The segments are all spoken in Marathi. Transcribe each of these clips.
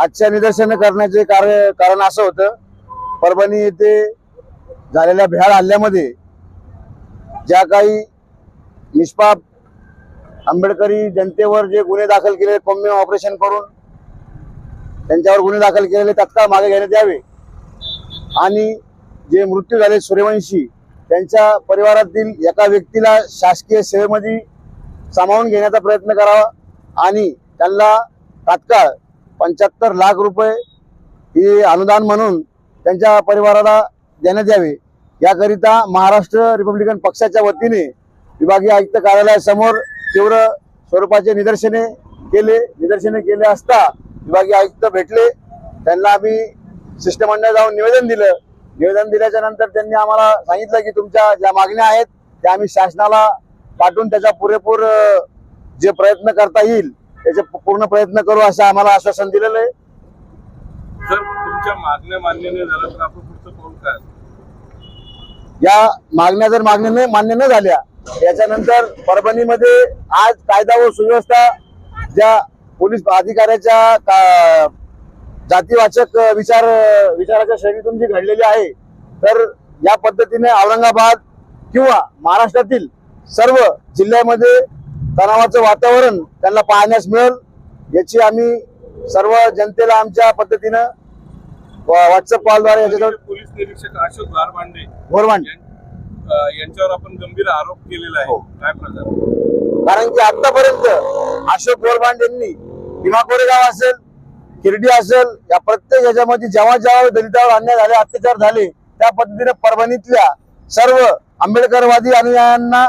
आजच्या निदर्शनं करण्याचे कार्य कारण असं होतं. परभणी येथे झालेल्या भ्याड हल्ल्यामध्ये ज्या काही निष्पाप आंबेडकरी जनतेवर जे गुन्हे दाखल केले कोम्य ऑपरेशन करून त्यांच्यावर गुन्हे दाखल केलेले तत्काळ मागे घेण्यात यावे. आणि जे मृत्यू झाले सूर्यवंशी त्यांच्या परिवारातील एका व्यक्तीला शासकीय सेवेमध्ये सामावून घेण्याचा प्रयत्न करावा आणि त्यांना तात्काळ पंच्याहत्तर लाख रुपये ही अनुदान म्हणून त्यांच्या परिवाराला देण्यात यावे. याकरिता महाराष्ट्र रिपब्लिकन पक्षाच्या वतीने विभागीय आयुक्त कार्यालयासमोर तीव्र स्वरूपाचे निदर्शने केले. निदर्शने केले असता विभागीय आयुक्त भेटले. त्यांना आम्ही शिष्टमंडळ जाऊन निवेदन दिलं. निवेदन दिल्याच्या नंतर त्यांनी आम्हाला सांगितलं की तुमच्या ज्या मागण्या आहेत त्या आम्ही शासनाला पाठवून त्याचा पुरेपूर जे प्रयत्न करता येईल त्याचे पूर्ण प्रयत्न करू असं आम्हाला आश्वासन दिलेलं आहे. जर तुमच्या मागण्या मान्य नाही झाल्या तर आपण पुढचं पाऊल काय? या मागण्या जर मागण्या मान्य न झाल्या याच्यानंतर परभणीमध्ये आज कायदा व सुव्यवस्था ज्या पोलीस अधिकाऱ्याच्या जातीवाचक विचार विचाराच्या श्रेणीतून जी घडलेली आहे तर या पद्धतीने औरंगाबाद किंवा महाराष्ट्रातील सर्व जिल्ह्यामध्ये तणावाचं वातावरण त्यांना पाहण्यास मिळेल याची आम्ही सर्व जनतेला आमच्या पद्धतीनं व्हॉट्सअप कॉलद्वारे पोलीस निरीक्षक अशोक यां- अं, यांच्यावर आपण गंभीर आरोप केलेला आहे. हो. काय प्रकार? कारण की आतापर्यंत अशोक गोरबांड यांनी भीमा कोरेगाव असेल किर्डी असेल या प्रत्येक याच्यामध्ये जेव्हा जेव्हा दलितावर अन्याय झाले अत्याचार झाले त्या पद्धतीने परभणीतल्या सर्व आंबेडकरवादी अनुयायांना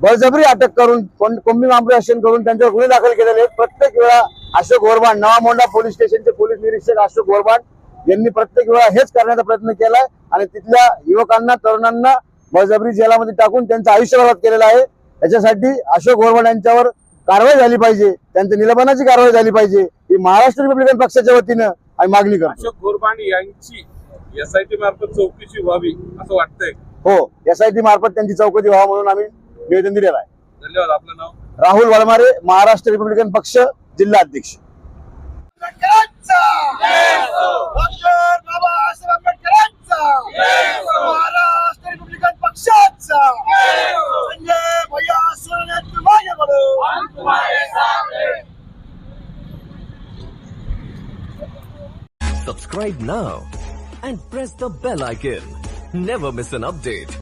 बळजबरी अटक करून कोंबी ऑपरेशन करून त्यांच्यावर गुन्हे दाखल केलेले आहेत. प्रत्येक वेळा अशोक गोरबांड नवा मोंडा पोलीस स्टेशनचे पोलीस निरीक्षक अशोक गोरबांड यांनी प्रत्येक वेळा हेच करण्याचा प्रयत्न केलाय आणि तिथल्या युवकांना तरुणांना बळजबरी जेलामध्ये टाकून त्यांचं आयुष्य बरबाद केलेलं आहे. याच्यासाठी अशोक गोरवाड यांच्यावर कारवाई झाली पाहिजे. त्यांच्या निलंबनाची कारवाई झाली पाहिजे. ही महाराष्ट्र रिपब्लिकन पक्षाच्या वतीनं आम्ही मागणी करतो. अशोक गोरबांडे यांची एसआयटी मार्फत चौकशी व्हावी असं वाटतंय. हो एसआयटी मार्फत त्यांची चौकशी व्हावं म्हणून आम्ही निवेदन दिलेलं आहे. धन्यवाद आपलं नाव? राहुल वलमारे महाराष्ट्र रिपब्लिकन पक्ष जिल्हा अध्यक्ष. महाराष्ट्र रिपब्लिकन पक्षाचा! बरो Subscribe now and press the bell icon. Never miss an update.